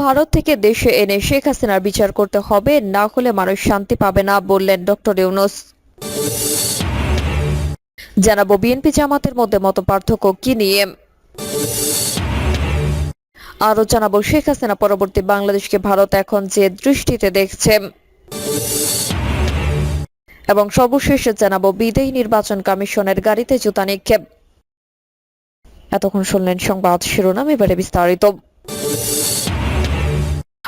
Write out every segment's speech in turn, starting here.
ভারত থেকে দেশে এনে শেখ হাসিনার বিচার করতে হবে, না হলে মানুষ শান্তি পাবে না বললেন ডক্টর ইউনুস। জানাব বিএনপি জামাতের মধ্যে মত পার্থক্য কি নিয়ে। আরও জানাব শেখ হাসিনা পরবর্তী বাংলাদেশকে ভারত এখন যে দৃষ্টিতে দেখছে। এবং সর্বশেষ জানাব বিদায়ী নির্বাচন কমিশনের গাড়িতে জুতা নিক্ষেপ। এতক্ষণ শুনলেন সংবাদ শিরোনাম এবারে বিস্তারিত।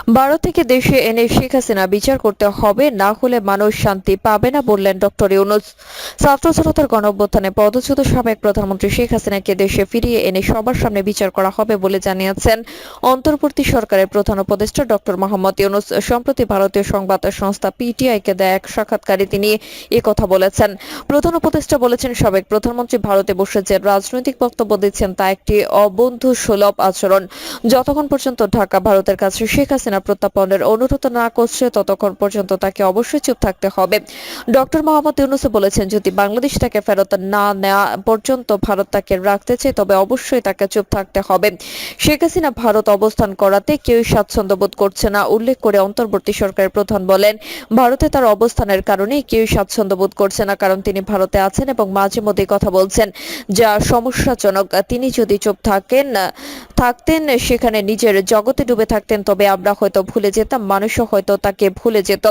ভারত থেকে দেশে এনে শেখ হাসিনা বিচার করতে হবে, না হলে মানুষ শান্তি পাবে না বললেন ডক্টর ইউনুস। ছাত্র জনতার গণ অভ্যুত্থানে পদচ্যুত সাবেক প্রধানমন্ত্রী শেখ হাসিনাকে দেশে ফিরিয়ে এনে সবার সামনে বিচার করা হবে বলে জানিয়েছেন অন্তর্বর্তী সরকারের প্রধান উপদেষ্টা ডক্টর মোহাম্মদ ইউনুস। সম্প্রতি ভারতীয় সংবাদ সংস্থা পিটিআইকে দেয় এক সাক্ষাৎকারে তিনি কথা বলেছেন। প্রধান উপদেষ্টা বলেছেন, সাবেক প্রধানমন্ত্রী ভারতে বসে যে রাজনৈতিক বক্তব্য দিচ্ছেন তা একটি অবন্ধু সুলভ আচরণ। যতক্ষণ পর্যন্ত ঢাকা ভারতের কাছে শেখ হাসিনা প্রত্যাপনের অনুরোধ না করছে, ততক্ষণ পর্যন্ত তাকে অবশ্যই চুপ থাকতে হবে। ডক্টর মোহাম্মদ ইউনুস বলেছেন, যদি বাংলাদেশ তাকে ফেরত না নেওয়া পর্যন্ত ভারত তাকে রাখতে চায়, তবে অবশ্যই তাকে চুপ থাকতে হবে। শেখ হাসিনা ভারত অবস্থান করাতে কেউই স্বাচ্ছন্দ্য বোধ করছে না, উল্লেখ করে অন্তর্বর্তী সরকারের প্রধান বলেন, ভারতে তার অবস্থানের কারণে কেউই স্বাচ্ছন্দ্য বোধ করছে না, কারণ তিনি ভারতে আছেন এবং মাঝে মধ্যে কথা বলছেন। যা সমস্যাজনক, তিনি যদি চুপ থাকেন, থাকতেন, সেখানে নিজের জগতে ডুবে থাকতেন, তবে আমরা হয়তো ভুলে যেতাম, মানুষও হয়তো তাকে ভুলে যেত।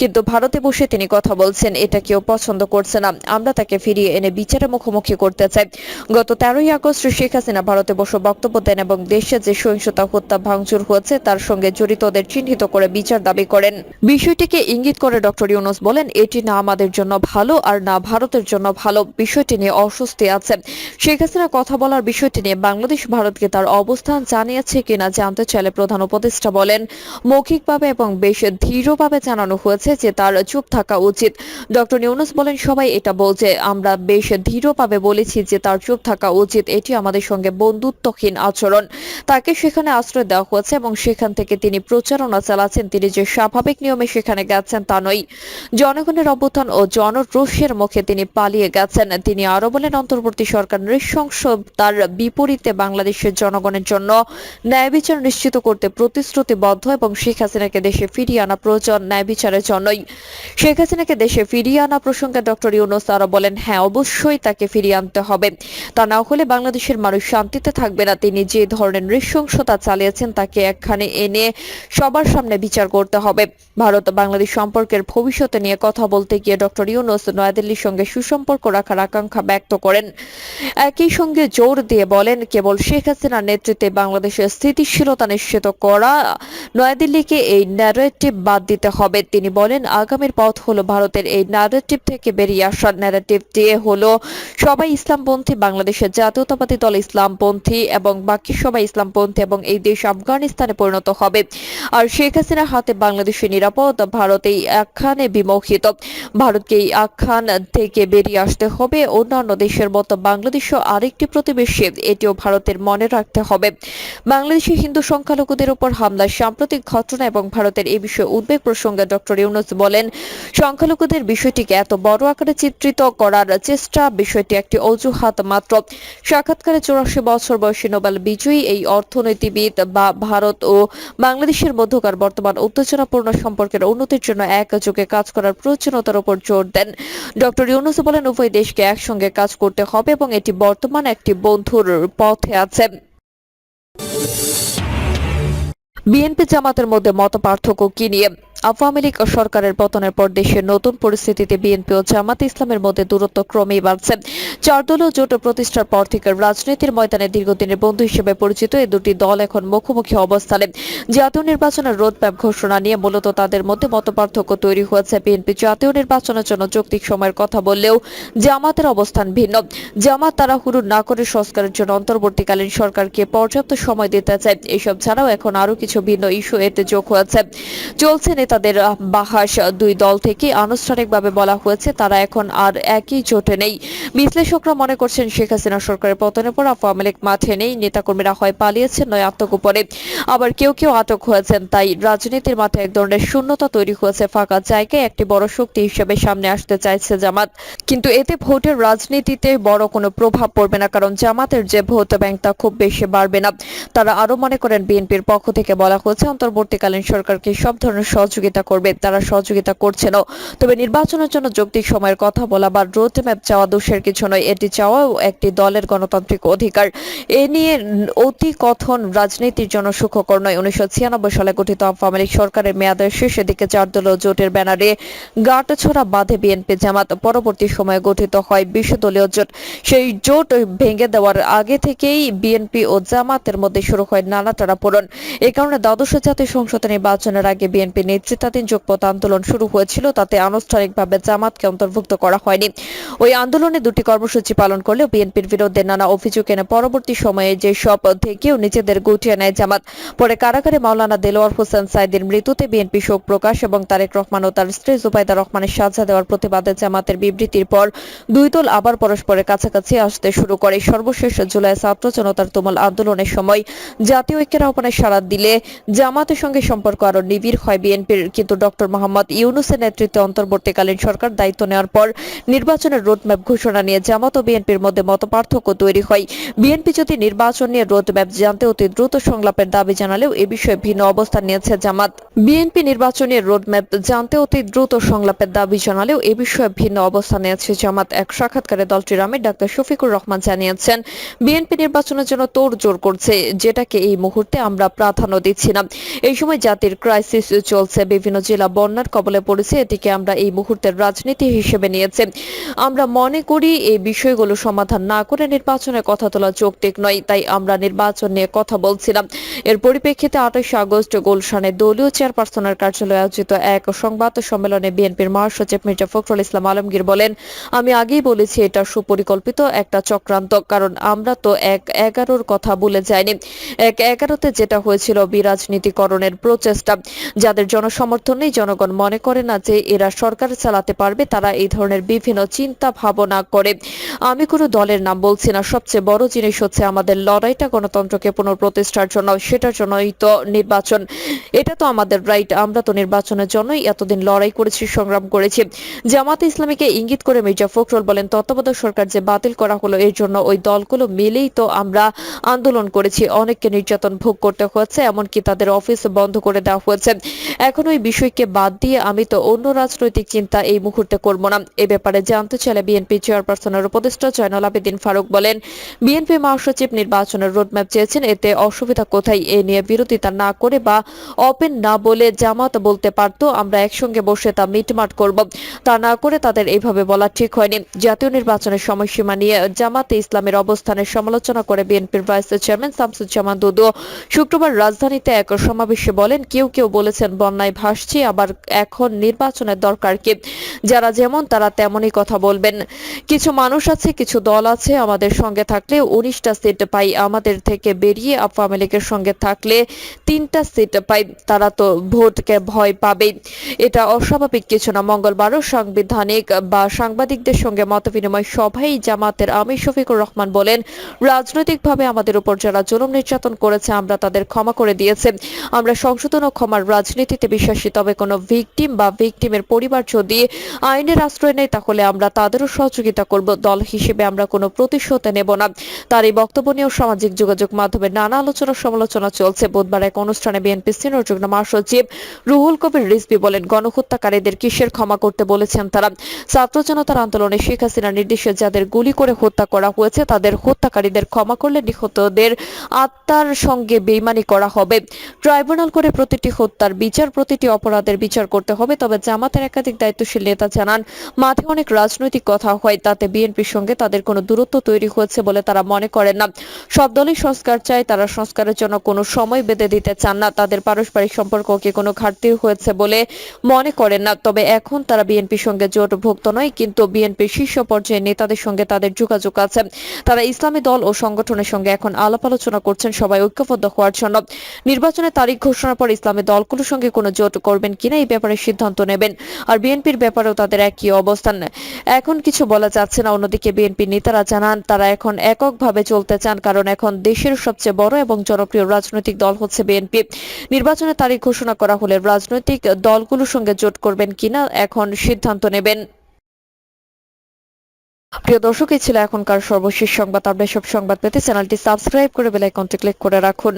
কিন্তু ভারতে বসে তিনি কথা বলছেন, এটা কেউ পছন্দ করছে না। আমরা তাকে ফিরিয়ে এনে বিচারের মুখোমুখি করতে চাই। গত তেরোই আগস্ট শেখ হাসিনা ভারতে বসে বক্তব্য দেন এবং দেশে যে সহিংসতা হত্যা ভাঙচুর হয়েছে, তার সঙ্গে জড়িতদের চিহ্নিত করে বিচার দাবি করেন। বিষয়টিকে ইঙ্গিত করে ডক্টর ইউনুস বলেন, এটি না আমাদের জন্য ভালো আর না ভারতের জন্য ভালো। বিষয়টি নিয়ে অস্বস্তি আছে। শেখ হাসিনা কথা বলার বিষয়টি নিয়ে বাংলাদেশ ভারতকে তার অবস্থান জানিয়েছে কিনা জানতে চাইলে প্রধান উপদেষ্টা বলেন মৌখিকভাবে এবং বেশ দৃঢ়ভাবে জানানো হয়েছে যে তার চুপ থাকা উচিত। ডক্টর ইউনুস বলেন, সবাই এটা বলছে। আমরা বেশ দৃঢ়ভাবে বলেছি যে তার চুপ থাকা উচিত। এটি আমাদের সঙ্গে বন্ধুত্বহীন আচরণ। তাকে সেখানে আশ্রয় দেওয়া হয়েছে এবং সেখান থেকে তিনি প্রচারণা চালাচ্ছেন। তিনি যে স্বাভাবিক নিয়মে সেখানে গেছেন তা নয়। জনগণের অভ্যুত্থান ও জনরোষের মুখে তিনি পালিয়ে গেছেন। তিনি আরও বলেন, অন্তর্বর্তী সরকার নৃশংস, তার বিপরীতে বাংলাদেশের জনগণের জন্য ন্যায় বিচার নিশ্চিত করতে প্রতিশ্রুতিবদ্ধ। এবং শেখ হাসিনাকে দেশে ফিরিয়ে আনা প্রয়োজন ন্যায় বিচারের জন্যই। শেখ হাসিনাকে দেশে ফিরিয়ে আনা প্রসঙ্গে ডক্টর ইউনুস আরও বলেন হ্যাঁ অবশ্যই তাকে ফিরিয়ে আনতে হবে। তা না হলে বাংলাদেশের মানুষ শান্তিতে থাকবে না। তিনি যে ধরনের নৃশংসতা চালিয়েছেন তাকে একখানে এনে সবার সামনে বিচার করতে হবে। ভারত বাংলাদেশ সম্পর্কের ভবিষ্যতে নিয়ে কথা বলতে গিয়ে ডক্টর ইউনুস নয়াদিল্লির সঙ্গে সুসম্পর্ক রাখার আকাঙ্ক্ষা ব্যক্ত করেন। একই সঙ্গে জোর দিয়ে বলেন, কেবল শেখ হাসিনার নেতৃত্বে বাংলাদেশের স্থিতিশীলতা নিশ্চিত করা নয়াদিল্লিকে এই ন্যারেটিভ বাদ দিতে হবে। তিনি বলেন, আগামীর পথ হলো ভারতের এই ন্যারেটিভ থেকে বেরিয়ে আসার। ন্যারেটিভ দিয়ে হলো সবাই ইসলামপন্থী, বাংলাদেশের জাতীয়তাবাদী দল ইসলামপন্থী এবং বাকি সবাই ইসলামপন্থী এবং এই দেশ আফগানিস্তানে পরিণত হবে। আর শেখ হাসিনার হাতে বাংলাদেশের নিরাপদ, ভারত এই আখ্যানে বিমোহিত। ভারতকে এই আখ্যান থেকে বেরিয়ে আসতে হবে। অন্যান্য দেশের মতো বাংলাদেশও আরেকটি প্রতিবেশী, এটিও ভারতের মনে রাখতে হবে। বাংলাদেশে হিন্দু সংখ্যালঘুদের উপর হামলার সাম্প্রতিক ঘটনা এবং ভারতের এই বিষয়ে উদ্বেগ প্রসঙ্গে ডক্টর ইউনুস বলেন, সংখ্যালঘুদের বিষয়টিকে এত বড় আকারে চিত্রিত করার চেষ্টা, বিষয়টি একটি অজুহাত মাত্র। সাক্ষাৎকারে চৌরাশি বছর বয়সী নোবেল বিজয়ী এই অর্থনীতিবিদ বা ভারত ও বাংলাদেশের মধ্যকার বর্তমান উত্তেজনাপূর্ণ সম্পর্কের উন্নতির জন্য একযোগে কাজ করার প্রয়োজনীয়তার উপর জোর দেন। ডক্টর ইউনুস বলেন, উভয় দেশকে একসঙ্গে কাজ করতে হবে এবং এটি বর্তমান একটি বন্ধুর পথে আছে। বিএনপি জামাতের মধ্যে মত পার্থক্য কি নিয়ে? আওয়ামী লীগ সরকারের পতনের পর দেশের নতুন পরিস্থিতিতে বিএনপি ও জামাত ইসলামের মধ্যে দূরত্ব ক্রমেই বাড়ছে। চার দলীয় জোট প্রতিষ্ঠার পর থেকে রাজনীতির ময়দানে দীর্ঘদিনের বন্ধু হিসেবে পরিচিত এই দুটি দল এখন মুখোমুখি অবস্থানে। জাতীয় নির্বাচনের রোডম্যাপ ঘোষণা নিয়ে মূলত তাদের মধ্যে মতপার্থক্য তৈরি হয়েছে বিএনপি জাতীয় নির্বাচনের জন্য যৌক্তিক সময়ের কথা বললেও জামাতের অবস্থান ভিন্ন। জামাত তারা তাড়াহুড়ো না করে সংস্কারের জন্য অন্তর্বর্তীকালীন সরকারকে পর্যাপ্ত সময় দিতে চায়। এসব ছাড়াও এখন আরও কিছু ভিন্ন ইস্যু এতে যোগ হয়েছে। চলছে নেতা নেতাদের আহ, বাহাস দুই দল থেকে আনুষ্ঠানিকভাবে বলা হয়েছে তারা এখন আর একই জোটে নেই। বিশ্লেষকরা মনে করছেন শেখ হাসিনা সরকারের পতনের পর আওয়ামী লীগ মাঠে নেই নেতাকর্মীরা হয় পালিয়েছেন নয় আত্মগোপনে আবার কেউ কেউ আটক হয়েছেন তাই রাজনীতির মাঠে এক ধরনের শূন্যতা তৈরি হয়েছে ফাঁকা জায়গায় একটি বড় শক্তি হিসেবে সামনে আসতে চাইছে জামাত। কিন্তু এতে ভোটের রাজনীতিতে বড় কোনো প্রভাব পড়বে না কারণ জামাতের যে ভোট ব্যাংক তা খুব বেশি বাড়বে না। তারা আরও মনে করেন বিএনপির পক্ষ থেকে বলা হয়েছে অন্তর্বর্তীকালীন সরকারকে সব ধরনের সহযোগিতা করবে, তারা সহযোগিতা করছেন তবে নির্বাচনের জন্য যৌক্তিক সময়ের কথা বলা বা রোড ম্যাপ চাওয়া দোষের কিছু নয়, এটি চাওয়াও একটি দলের গণতান্ত্রিক অধিকার। এ নিয়ে অতি কথন রাজনীতির জন্য সুখকর নয়। উনিশশো সালে গঠিত আওয়ামী লীগ সরকারের মেয়াদের শেষের দিকে চার দলীয় জোটের ব্যানারে গাঁটছড়া বাঁধে বিএনপি জামাত। পরবর্তী সময়ে গঠিত হয় বিশ্বদলীয় জোট। সেই জোট ভেঙে দেওয়ার আগে থেকেই বিএনপি ও জামাতের মধ্যে শুরু হয় নানা টানাপোড়ন এ কারণে দ্বাদশ জাতীয় সংসদ নির্বাচনের আগে বিএনপি নেতৃত্বাধীন যোগপথ আন্দোলন শুরু হয়েছিল, তাতে আনুষ্ঠানিকভাবে জামাতকে অন্তর্ভুক্ত করা হয়নি। ওই আন্দোলনে দুটি কর্মসূচি পালন করলেও বিএনপির বিরুদ্ধে নানা অভিযোগ এনে পরবর্তী সময়ে যে সব থেকেও নিজেদের গুটিয়ে নেয় জামাত। পরে কারাগারে মাওলানা দেলোয়ার হোসেন সাইদের মৃত্যুতে বিএনপি শোক প্রকাশ এবং তারেক রহমান ও তার স্ত্রী জুবাইদা রহমানের সাজা দেওয়ার প্রতিবাদে জামাতের বিবৃতির পর দুই দল আবার পরস্পরের কাছাকাছি আসতে শুরু করে। সর্বশেষ জুলাই ছাত্র জনতার তুমুল আন্দোলনের সময় জাতীয় ঐক্যের আহ্বানে সাড়া দিলে জামাতের সঙ্গে সম্পর্ক আরও নিবিড় হয় বিএনপির। কিন্তু ডক্টর মোহাম্মদ ইউনুসের নেতৃত্বে অন্তর্বর্তীকালীন সরকার দায়িত্ব নেওয়ার পর নির্বাচনের রোডম্যাপ ঘোষণা নিয়ে জামাত ও বিএনপির মধ্যে মতপার্থক্য তৈরি হয়। বিএনপি যদি নির্বাচন নিয়ে রোডম্যাপ জানতে অতি দ্রুত সংলাপের দাবি জানালেও এ বিষয়ে ভিন্ন অবস্থান নিয়েছে জামাত। বিএনপি নির্বাচনের রোডম্যাপ জানতে অতি দ্রুত সংলাপের দাবি জানালেও এ বিষয়ে ভিন্ন অবস্থান নিয়েছে জামাত। এক সাক্ষাৎকারে দলটির আমির ডাক্তার শফিকুর রহমান জানিয়েছেন, বিএনপি নির্বাচনের জন্য তোড় জোর করছে, যেটাকে এই মুহূর্তে আমরা প্রাধান্য দিচ্ছি না। এই সময় জাতির ক্রাইসিস চলছে বিভিন্ন জেলা বন্যার কবলে পড়েছে। এটিকে আমরা এই মুহূর্তের রাজনীতি হিসেবে নিয়েছে। আমরা মনে করি এই বিষয়গুলো সমাধান না করে নির্বাচনের কথা তোলা যৌক্তিক নয়, তাই আমরা নির্বাচন নিয়ে কথা বলছিলাম। এর পরিপ্রেক্ষিতে আঠাশে আগস্ট গুলশানে দলীয় চেয়ারপারসনের কার্যালয়ে আয়োজিত এক সংবাদ সম্মেলনে বিএনপির মহাসচিব মির্জা ফখরুল ইসলাম আলমগীর বলেন, আমি আগেই বলেছি এটা সুপরিকল্পিত একটা চক্রান্ত, কারণ আমরা তো এক এগারোর কথা বলে যাইনি। এক এগারোতে যেটা হয়েছিল বিরাজনীতিকরণের প্রচেষ্টা, যাদের জনসমর্থন নেই জনগণ মনে করে না যে এরা সরকার চালাতে পারবে, তারা এই ধরনের বিভিন্ন চিন্তা ভাবনা করে। আমি কোনো দলের নাম বলছি না, সবচেয়ে বড় জিনিস হচ্ছে আমাদের লড়াইটা গণতন্ত্রকে পুনঃপ্রতিষ্ঠার জন্য, সেটার জন্যই তো নির্বাচন। এটা তো আমাদের রাইট আমরা তো নির্বাচনের জন্যই এতদিন লড়াই করেছি, সংগ্রাম করেছি। জামাতে ইসলামীকে ইঙ্গিত করে মির্জা ফখরুল বলেন, তত্ত্বাবধায়ক সরকার যে বাতিল করা হলো, এর জন্য ওই দলগুলো মিলেই তো আমরা আন্দোলন করেছি। অনেককে নির্যাতন ভোগ করতে হয়েছে এমনকি তাদের অফিস বন্ধ করে দেওয়া হয়েছে। এখন ওই বিষয়কে বাদ দিয়ে আমি তো অন্য রাজনৈতিক চিন্তা এই মুহূর্তে করব না। এ ব্যাপারে জানতে চাইলে বিএনপি চেয়ারপারসনের উপদেষ্টা জয়নাল আবেদিন ফারুক বলেন, বিএনপি মহাসচিব নির্বাচনের রোডম্যাপ চেয়েছেন, এতে অসুবিধা কোথায় এ নিয়ে বিরোধিতা না করে বা ওপেন না বলে জামাত বলতে পারতো, আমরা একসঙ্গে বসে তা মিটমাট করব। তা না করে তাদের এইভাবে বলা ঠিক হয়নি। জাতীয় নির্বাচনের সময়সীমা নিয়ে জামাতে ইসলামের অবস্থানের সমালোচনা করে বিএনপির ভাইস চেয়ারম্যান শামসুজ্জামান দুদু। শুক্রবার রাজধানীতে এক সমাবেশে বলেন, কেউ কেউ বলেছেন, বন্যায় ভাসছি আবার এখন নির্বাচনের দরকার কি যারা যেমন তারা তেমনই কথা বলবেন। কিছু মানুষ আছে, কিছু দল আছে আমাদের সঙ্গে থাকলে উনিশটা সিট পাই। আমাদের থেকে বেরিয়ে আওয়ামী লীগের সঙ্গে থাকলে তিনটা সিট পাই। তারা তো ভোটকে ভয় পাবে এটা অস্বাভাবিক কিছু না। মঙ্গলবারও সাংবিধানিক বা সাংবাদিকদের সঙ্গে মতবিনিময় সভায় জামাতের আমির শফিকুর রহমান বলেন, রাজনৈতিকভাবে আমাদের উপর যারা জুলুম নির্যাতন করেছে, আমরা তাদের ক্ষমা করে দিয়েছে। আমরা সংশোধন ও ক্ষমার রাজনীতিতে বিশ্বাসী। তবে কোনো ভিকটিম বা ভিকটিমের পরিবার যদি আইনের আশ্রয় নেয়, তাহলে আমরা তাদেরও সহযোগিতা করব। দল হিসেবে আমরা কোনো প্রতিশোধ নেব না। তার এই বক্তব্য নিয়েও সামাজিক যোগাযোগ মাধ্যমে নানা আলোচনা সমালোচনা চলছে। বুধবার এক অনুষ্ঠানে বিএনপি সিনিয়র যুগ্ম মহাসচিব রুহুল কবির রিজভি বলেন, গণহত্যাকারীদের কিসের ক্ষমা করতে বলেছেন তারা? ছাত্র জনতার আন্দোলনে শেখ হাসিনার নির্দেশে যাদের গুলি করে হত্যা করা হয়েছে, তাদের হত্যাকারীদের ক্ষমা করলে নিহতদের আত্মার সঙ্গে বেইমানি করা হবে। ট্রাইব্যুনাল করে প্রতিটি হত্যার বিচার প্রতিটি অপরাধের বিচার করতে হবে, তবে জামাতের একাধিক দায়িত্বশীল নেতা জানান, মাঠে অনেক রাজনৈতিক কথা হয়, তাতে বিএনপির সঙ্গে তাদের কোনো দূরত্ব তৈরি হয়েছে বলে তারা মনে করেন না। সব দলই সংস্কার চায়, তারা সংস্কারের জন্য কোনো সময় বেঁধে দিতে চান না, তাদের পারস্পরিক সম্পর্ককে কোনো ঘাটতি হয়েছে বলে মনে করেন না। তবে এখন তারা বিএনপির সঙ্গে জোটভুক্ত নয়, কিন্তু বিএনপির শীর্ষ পর্যায়ে নেতাদের সঙ্গে তাদের যোগাযোগ আছে। তারা ইসলামী দল ও সংগঠনের সঙ্গে এখন আলাপ আলোচনা করছেন, সবাই ঐক্যবদ্ধ হওয়ার জন্য। নির্বাচনের তারিখ ঘোষণার পর ইসলামী দলগুলোর সঙ্গে কোনো জোট করবেন কিনা এই ব্যাপারে সিদ্ধান্ত নেবেন। আর বিএনপির ব্যাপারেও তাদের একই অবস্থান। এখন কিছু বলা যাচ্ছে না। অন্যদিকে বিএনপি নেতারা জানান, তারা এখন এককভাবে চলতে চান, কারণ এখন দেশের সবচেয়ে বড় এবং জনপ্রিয় রাজনৈতিক দল হচ্ছে বিএনপি। নির্বাচনের তারিখ ঘোষণা করা হলে রাজনৈতিক দলগুলোর সঙ্গে জোট করবেন কিনা এখন সিদ্ধান্ত নেবেন। প্রিয় দর্শক, এই ছিল এখনকার সর্বশেষ সংবাদ। আপনি সব সংবাদ পেতে চ্যানেলটি সাবস্ক্রাইব করে বেল আইকনটি ক্লিক করে রাখুন।